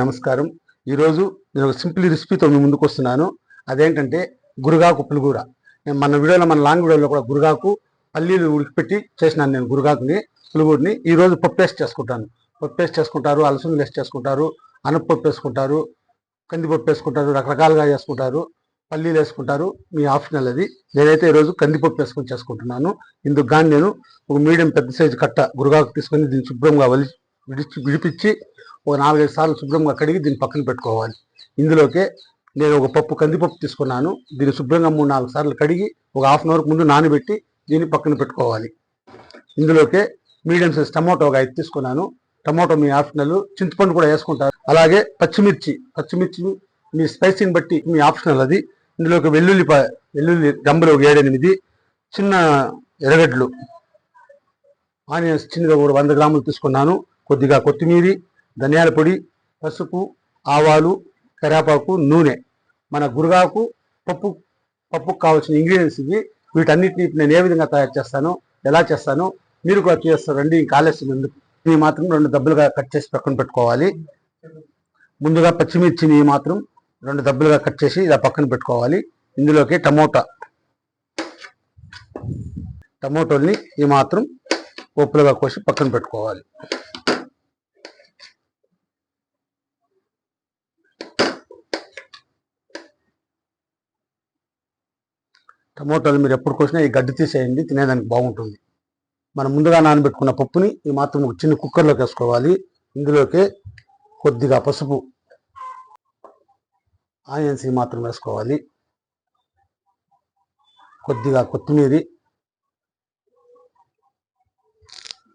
నమస్కారం. ఈరోజు నేను ఒక సింపుల్ రెసిపీతో మీ ముందుకు వస్తున్నాను అదేంటంటే గురుగాకు పులిగూర. నేను మన వీడియోలో మన లాంగ్ వీడియోలో కూడా గురుగాకు పల్లీలు ఉడికిపెట్టి చేసినాను నేను గురుగాకుని పులిగూరిని. ఈరోజు పప్పు వేస్ట్ చేసుకుంటాను. పప్పు వేస్ట్ చేసుకుంటారు అలసందలు వేస్ట్ చేసుకుంటారు అనపప్పు వేసుకుంటారు కందిపప్పు వేసుకుంటారు రకరకాలుగా చేసుకుంటారు పల్లీలు వేసుకుంటారు మీ ఆప్షనల్ అది. నేనైతే ఈరోజు కందిపప్పు వేసుకొని చేసుకుంటున్నాను. ఇందుకు కానీ నేను ఒక మీడియం పెద్ద సైజు కట్ట గురుగాకు తీసుకొని దీన్ని శుభ్రంగా వలి విడిచి విడిపించి ఒక నాలుగైదు సార్లు శుభ్రంగా కడిగి దీన్ని పక్కన పెట్టుకోవాలి. ఇందులోకే నేను ఒక పప్పు కందిపప్పు తీసుకున్నాను. దీన్ని శుభ్రంగా మూడు నాలుగు సార్లు కడిగి ఒక హాఫ్ అన్ అవర్ ముందు నానబెట్టి దీన్ని పక్కన పెట్టుకోవాలి. ఇందులోకే మీడియం సైజ్ టమాటో ఒక ఐదు తీసుకున్నాను. టమాటో మీ ఆప్షనల్. చింతపండు కూడా వేసుకుంటారు. అలాగే పచ్చిమిర్చి. పచ్చిమిర్చి మీ స్పైసీని బట్టి మీ ఆప్షనల్ అది. ఇందులోకి వెల్లుల్లి వెల్లుల్లి గంబలు ఒక ఏడెనిమిది. చిన్న ఎర్రగడ్డలు. ఆనియన్స్ చిన్నగా ఒక వంద గ్రాములు తీసుకున్నాను. కొద్దిగా కొత్తిమీరి ధనియాల పొడి పసుపు ఆవాలు కరేపాకు నూనె. మన గురుగాకు పప్పు పప్పుకు కావాల్సిన ఇంగ్రీడియంట్స్ ఇవి. వీటన్నిటిని నేను ఏ విధంగా తయారు చేస్తాను ఎలా చేస్తాను మీరు కూడా చేస్తారండి ఇంకా ఆలస్యం ఎందుకు? ఇవి మాత్రం రెండు దెబ్బలుగా కట్ చేసి పక్కన పెట్టుకోవాలి. ముందుగా పచ్చిమిర్చిని మాత్రం రెండు దెబ్బలుగా కట్ చేసి ఇలా పక్కన పెట్టుకోవాలి. ఇందులోకి టమోటా. టమోటోల్ని ఈ మాత్రం పప్పులుగా కోసి పక్కన పెట్టుకోవాలి. టమోటాలు మీరు ఎప్పుడు కోసినా ఈ గడ్డి తీసేయండి తినేదానికి బాగుంటుంది. మనం ముందుగా నానబెట్టుకున్న పప్పుని ఈ మాత్రం ఒక చిన్న కుక్కర్లోకి వేసుకోవాలి. ఇందులోకి కొద్దిగా పసుపు ఆనియన్స్ ఈ మాత్రం వేసుకోవాలి. కొద్దిగా కొత్తిమీరి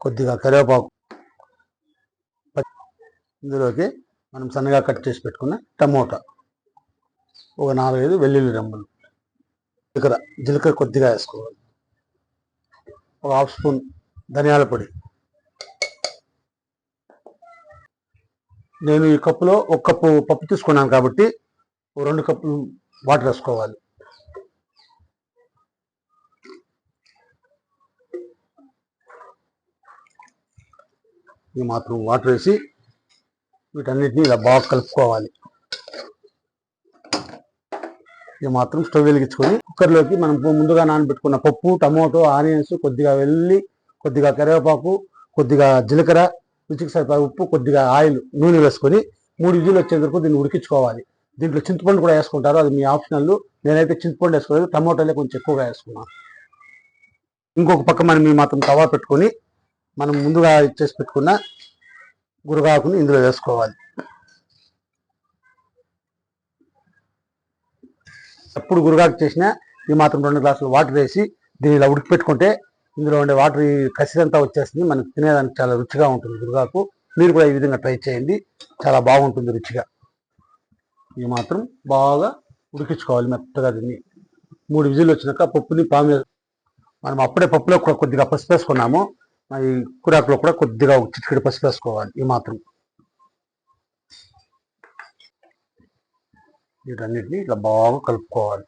కొద్దిగా కరివేపాకు ఇందులోకి మనం సన్నగా కట్ చేసి పెట్టుకున్న టమోటా. ఒక నాలుగైదు వెల్లుల్లి రెమ్మలు. జీలకర్ర జీలకర్ర కొద్దిగా వేసుకోవాలి. ఒక హాఫ్ స్పూన్ ధనియాల పొడి. నేను ఈ కప్పులో ఒక కప్పు పప్పు తీసుకున్నాను కాబట్టి ఓ రెండు కప్పులు వాటర్ వేసుకోవాలి. ఈ మాత్రం వాటర్ వేసి వీటన్నిటిని ఇలా బాగా కలుపుకోవాలి. ఇది మాత్రం స్టవ్ వెలిగించుకొని కుక్కర్లోకి మనం ముందుగా నానబెట్టుకున్న పప్పు టమోటో ఆనియన్స్ కొద్దిగా వెల్లి కొద్దిగా కరివేపాకు కొద్దిగా జీలకర్ర రుచికి సరిపడా ఉప్పు కొద్దిగా ఆయిల్ నూనె వేసుకొని మూడు విజులు వచ్చే వరకు దీన్ని ఉడికించుకోవాలి. దీంట్లో చింతపండు కూడా వేసుకుంటారు. అది మీ ఆప్షనల్. నేనైతే చింతపండు వేసుకోలేదు. టమోటాలే కొంచెం ఎక్కువగా వేసుకున్నాను ఇంకొక పక్క మనం ఈ మాత్రం తవా పెట్టుకొని మనం ముందుగా ఇచ్చేసి పెట్టుకున్న గురగాకుని ఇందులో వేసుకోవాలి. ఎప్పుడు గురుగాకు చేసినా ఈ మాత్రం రెండు గ్లాసులు వాటర్ వేసి దీని ఇలా ఉడికిపెట్టుకుంటే ఇందులో ఉండే వాటర్ కసిరంతా వచ్చేస్తుంది. మనం తినేదానికి చాలా రుచిగా ఉంటుంది గురగాకు. మీరు కూడా ఈ విధంగా ట్రై చేయండి. చాలా బాగుంటుంది రుచిగా. ఈ మాత్రం బాగా ఉడికించుకోవాలి మెత్తగా దీన్ని. మూడు విజిల్లు వచ్చినాక పప్పుని పాము మనం అప్పుడే పప్పులో కూడా కొద్దిగా పసుపు వేసుకున్నాము ఈ కూరాకులో కూడా కొద్దిగా ఒక చిటికెడు పసుపు వేసుకోవాలి ఈ మాత్రం. వీటన్నిటిని ఇట్లా బాగా కలుపుకోవాలి.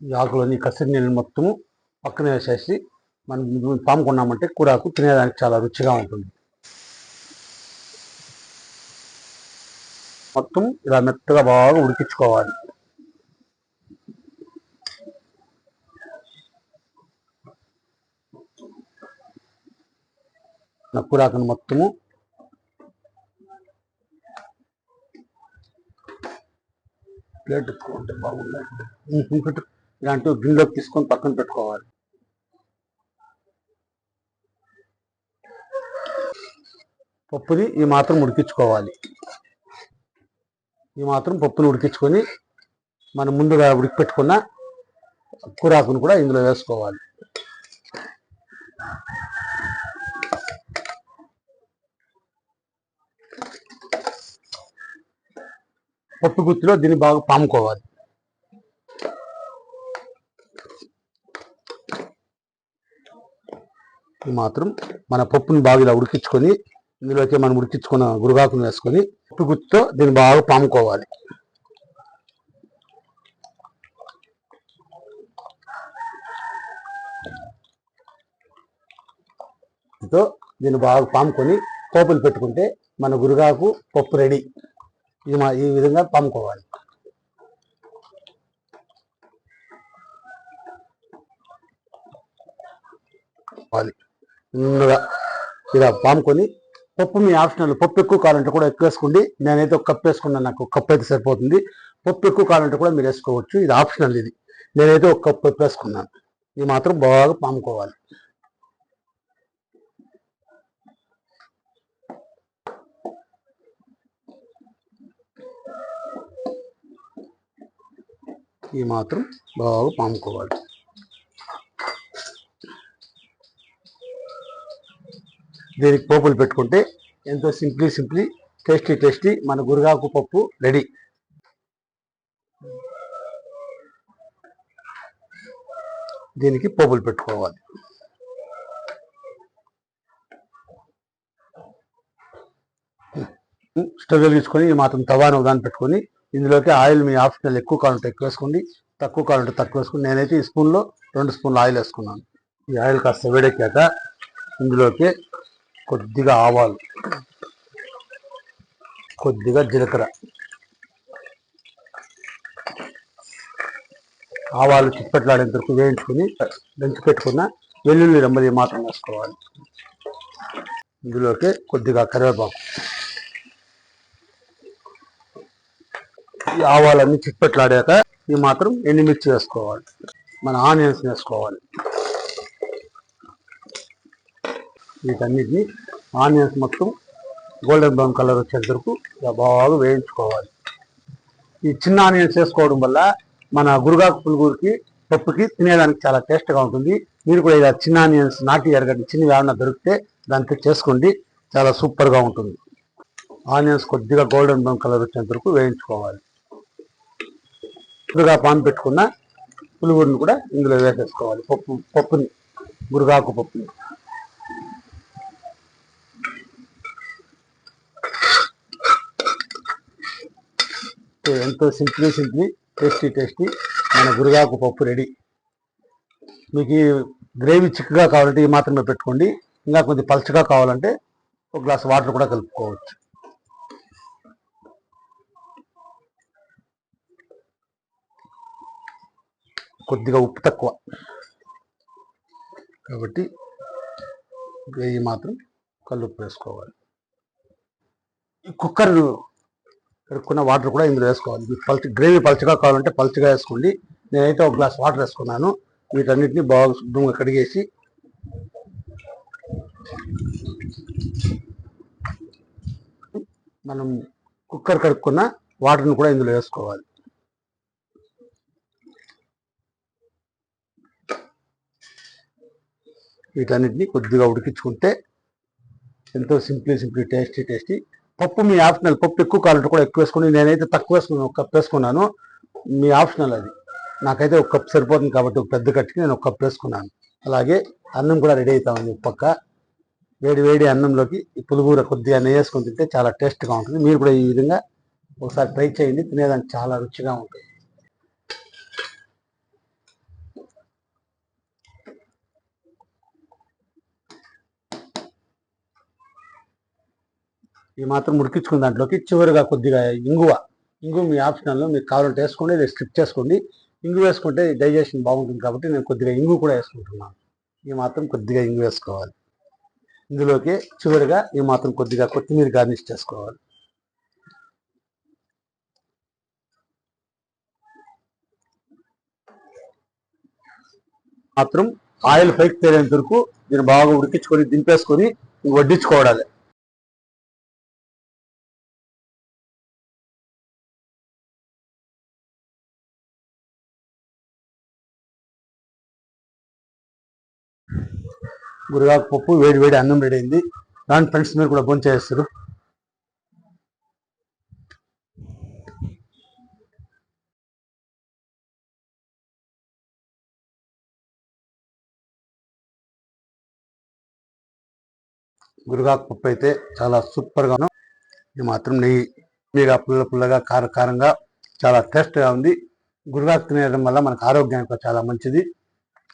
ఈ ఆకులోని కసిరి నీళ్ళు మొత్తము పక్కన వేసేసి మనం పాముకున్నామంటే కూరాకు తినేదానికి చాలా రుచిగా ఉంటుంది. మొత్తం ఇలా మెత్తగా బాగా ఉడికించుకోవాలి. నక్కురాకును మొత్తము. ప్లేట్ ఎక్కువంటే బాగుంది. ఇంకొకటి ఇలాంటి గిన్నెలోకి తీసుకొని పక్కన పెట్టుకోవాలి. పప్పుని ఈ మాత్రం ఉడికించుకోవాలి. ఈ మాత్రం పప్పుని ఉడికించుకొని మనం ముందుగా ఉడికిపెట్టుకున్న కూరాకును కూడా ఇందులో వేసుకోవాలి. పప్పు గుత్తిలో దీన్ని బాగా పాముకోవాలి. మాత్రం మన పప్పుని బాగా ఇలా ఉడికించుకొని ఇందులోకి మనం ఉడికించుకున్న గురుగాకును వేసుకొని పప్పు గుత్తితో దీన్ని బాగా పాముకోవాలి. తో దీన్ని బాగా పాముకొని పోపులు పెట్టుకుంటే మన గురుగాకు పప్పు రెడీ. ఇది మా ఈ విధంగా పాముకోవాలి ఇలా పాముకొని పప్పు మీ ఆప్షనల్ పప్పు ఎక్కువ కావాలంటే కూడా ఎక్కువ వేసుకోండి నేనైతే ఒక కప్పు వేసుకున్నాను నాకు కప్పు అయితే సరిపోతుంది. పప్పు ఎక్కువ కావాలంటే కూడా మీరు వేసుకోవచ్చు. ఇది ఆప్షనల్ ఇది. నేనైతే ఒక కప్పు వేసుకున్నాను. ఇది మాత్రం బాగా పాముకోవాలి ఈ మాత్రం బాగా పాముకోవాలి. దీనికి పోపులు పెట్టుకుంటే ఎంతో సింప్లీ సింప్లీ టేస్టీ టేస్టీ మన గురుగాకు పప్పు రెడీ. దీనికి పోపులు పెట్టుకోవాలి. స్టవ్ వెలిగించుకొని ఈ మాత్రం తవాను దాన్ని పెట్టుకొని ఇందులోకి ఆయిల్ మీ ఆప్షనల్ ఎక్కువ కావాలంటే ఎక్కువ వేసుకోండి తక్కువ కావాలంటే తక్కువ వేసుకోండి. నేనైతే ఈ స్పూన్లో రెండు స్పూన్లు ఆయిల్ వేసుకున్నాను. ఈ ఆయిల్ కాస్త వేడెక్కాక ఇందులోకి కొద్దిగా ఆవాలు కొద్దిగా జీలకర్ర ఆవాలు చిప్పట్లాడేంత వరకు వేయించుకొని దంచి పెట్టుకున్న వెల్లుల్లి రెమ్మది మాత్రం వేసుకోవాలి. ఇందులోకి కొద్దిగా కరివేపాకు. ఈ ఆవాలన్నీ చిట్పెట్లాడాక ఈ మాత్రం ఎండుమిర్చి వేసుకోవాలి. మన ఆనియన్స్ వేసుకోవాలి. వీటన్నిటిని ఆనియన్స్ మొత్తం గోల్డెన్ బ్రౌన్ కలర్ వచ్చేంత వరకు బాగా వేయించుకోవాలి. ఈ చిన్న ఆనియన్స్ వేసుకోవడం వల్ల మన గురుగాకు పులుగురికి పప్పుకి తినేదానికి చాలా టేస్ట్గా ఉంటుంది. మీరు కూడా ఇలా చిన్న ఆనియన్స్ నాటి ఎరగడ్డ చిన్నవి ఏమన్నా దొరికితే దాంతో చేసుకోండి. చాలా సూపర్గా ఉంటుంది. ఆనియన్స్ కొద్దిగా గోల్డెన్ బ్రౌన్ కలర్ వచ్చేంత వరకు వేయించుకోవాలి. గురుగా పాన్ పెట్టుకున్న పులిగుడిని కూడా ఇందులో వేసేసుకోవాలి. పప్పు పప్పుని గురుగాకు పప్పుని. ఎంతో సింప్లీ సింప్లీ టేస్టీ టేస్టీ మన గురుగాకు పప్పు రెడీ. మీకు ఈ గ్రేవీ చిక్కగా కావాలంటే ఈ మాత్రమే పెట్టుకోండి. ఇంకా కొంచెం పలచగా కావాలంటే ఒక గ్లాస్ వాటర్ కూడా కలుపుకోవచ్చు. కొద్దిగా ఉప్పు తక్కువ. కాబట్టి గ్రేవీ మాత్రం కల్లుప్పు వేసుకోవాలి. ఈ కుక్కర్ కడుక్కున్న వాటర్ కూడా ఇందులో వేసుకోవాలి. మీకు పల్చి గ్రేవీ పలచగా కావాలంటే పలచగా వేసుకోండి. నేనైతే ఒక గ్లాస్ వాటర్ వేసుకున్నాను. వీటన్నిటిని బాగా శుభ్రంగా కడిగేసి మనం కుక్కర్ కడుక్కున్న వాటర్ని కూడా ఇందులో వేసుకోవాలి. వీటన్నిటిని కొద్దిగా ఉడికించుకుంటే ఎంతో సింప్లీ సింప్లీ టేస్టీ టేస్టీ. పప్పు మీ ఆప్షనల్ పప్పు ఎక్కువ కావాలంటే కూడా ఎక్కువ వేసుకుని నేనైతే తక్కువ వేసుకున్నాను ఒక కప్ వేసుకున్నాను. మీ ఆప్షనల్ అది. నాకైతే ఒక కప్ సరిపోతుంది కాబట్టి ఒక పెద్ద కట్టుకుని నేను ఒక కప్ వేసుకున్నాను. అలాగే అన్నం కూడా రెడీ అవుతా ఉంది పక్క. వేడి వేడి అన్నంలోకి ఈ పులుగూర కొద్దిగా నెయ్యి వేసుకొని తింటే చాలా టేస్ట్గా ఉంటుంది. మీరు కూడా ఈ విధంగా ఒకసారి ట్రై చేయండి తినేదానికి చాలా రుచిగా ఉంటుంది. ఈ మాత్రం ఉడికించుకున్న దాంట్లోకి చివరిగా కొద్దిగా ఇంగువ. ఇంగువ మీ ఆప్షనల్ మీకు కావాలంటే వేసుకోండి లేదా స్కిప్ చేసుకోండి. ఇంగు వేసుకుంటే డైజెషన్ బాగుంటుంది కాబట్టి నేను కొద్దిగా ఇంగు కూడా వేసుకుంటున్నాను. ఈ మాత్రం కొద్దిగా ఇంగు వేసుకోవాలి. ఇందులోకి చివరిగా ఈ మాత్రం కొద్దిగా కొత్తిమీర గార్నిష్ చేసుకోవాలి. మాత్రం ఆయిల్ పైకి తేలేంత వరకు దీన్ని బాగా ఉడికించుకొని దింపేసుకొని వడ్డించుకోవాలి. గురుగాకు పప్పు వేడి వేడి అన్నం రెడీ అయింది. దాని ఫ్రెండ్స్ మీరు కూడా భోజనం చేస్తారు. పప్పు అయితే చాలా సూపర్గాను ఇది మాత్రం నెయ్యి మీగా పుల్ల పుల్లగా కార కారంగా చాలా టేస్ట్గా ఉంది. గురుగాకు తినేయడం వల్ల మనకు ఆరోగ్యానికి చాలా మంచిది.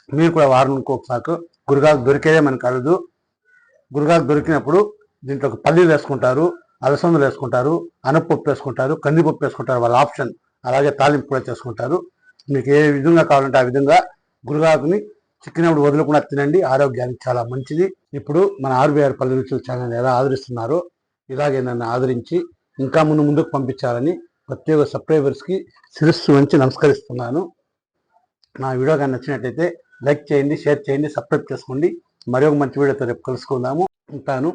మీరు కూడా వారానికి ఒకసారి గురగాకు దొరికేదే మనకు కలదు గురగాకు దొరికినప్పుడు దీంట్లో ఒక పల్లీలు వేసుకుంటారు అలసందలు వేసుకుంటారు అనపప్పు వేసుకుంటారు కందిపప్పు వేసుకుంటారు వాళ్ళ ఆప్షన్. అలాగే తాలింపు కూడా చేసుకుంటారు. మీకు ఏ విధంగా కావాలంటే ఆ విధంగా గురగాకుని చిక్కినప్పుడు వదలకుండా తినండి. ఆరోగ్యానికి చాలా మంచిది. ఇప్పుడు మన ఆర్బీఆర్ పల్లె రుచులు ఛానల్ ఎలా ఆదరిస్తున్నారో ఇలాగే నన్ను ఆదరించి ఇంకా ముందు ముందుకు పంపించాలని ప్రత్యేక సబ్స్క్రైబర్స్కి శిరస్సు వంచి నమస్కరిస్తున్నాను. నా వీడియో కానీ నచ్చినట్లయితే లైక్ చేయండి షేర్ చేయండి సబ్స్క్రైబ్ చేసుకోండి. మరి ఒక మంచి వీడియోతో రేపు కలుసుకుందాము. ఉంటాను.